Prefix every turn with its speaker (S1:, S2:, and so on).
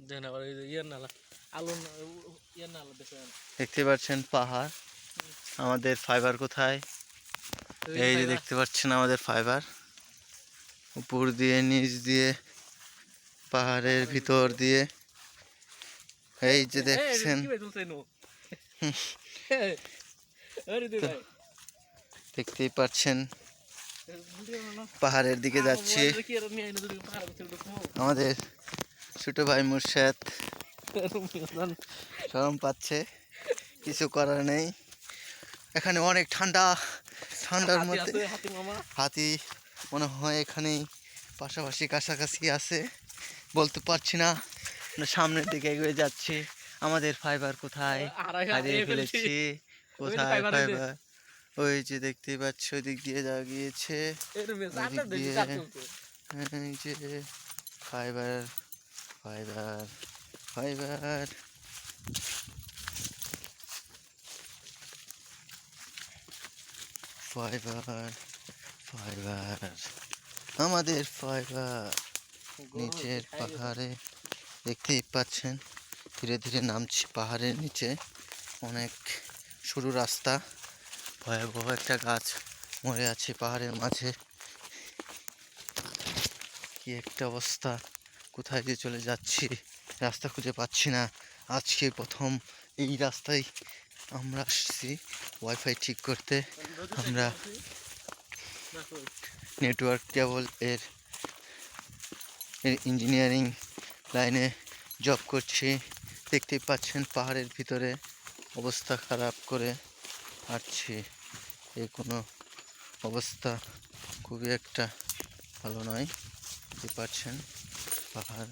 S1: দেখেন আবার এই নালা আলু না- নালা দেখেন
S2: দেখতে পাচ্ছেন পাহাড়। আমাদের ফাইবার কোথায়? এই যে দেখতে পাচ্ছেন আমাদের ফাইবার। উপর দিয়ে নিচ দিয়ে পাহাড়ের ভিতর দিয়ে। এই যে দেখছেন। দেখতেই পাচ্ছেন। পাহাড়ের দিকে যাচ্ছি। আমাদের ছোট ভাই মুর্শাদ। শরম পাচ্ছে কিছু করার নেই। এখানে অনেক ঠান্ডা ঠান্ডার মধ্যে হাতি মনে হয় এখানে পাশাপাশি কাছাকাছি আছে। বলতে পারছি না সামনের দিকে এগিয়ে যাচ্ছি। আমাদের ফাইবার কোথায়? হারিয়ে ফেলেছি। কোথায়। ফাইবার ওই যে দেখতে পাচ্ছ ওই দিক দিয়ে যা গিয়েছে fibre fibre fibre fibre fibre আমাদের ফাইবার নিচের পাহাড়ে দেখতেই পাচ্ছেন ধীরে ধীরে নামছি পাহাড়ের নিচে। অনেক সরু রাস্তা ভয়াবহ একটা গাছ মরে আছে পাহাড়ের মাঝে। কি একটা অবস্থা। কোথায় যে চলে যাচ্ছি, রাস্তা খুঁজে পাচ্ছি না। আজকে প্রথম এই রাস্তায় আমরা আসছি ওয়াইফাই ঠিক করতে। আমরা নেটওয়ার্ক কেবল এর এর ইঞ্জিনিয়ারিং লাইনে জব করছি। দেখতেই পাচ্ছেন পাহাড়ের ভিতরে অবস্থা খারাপ করে হাঁটছি এই কোনো অবস্থা খুবই একটা ভালো নয়, দেখতে পাচ্ছেন। পাহাড়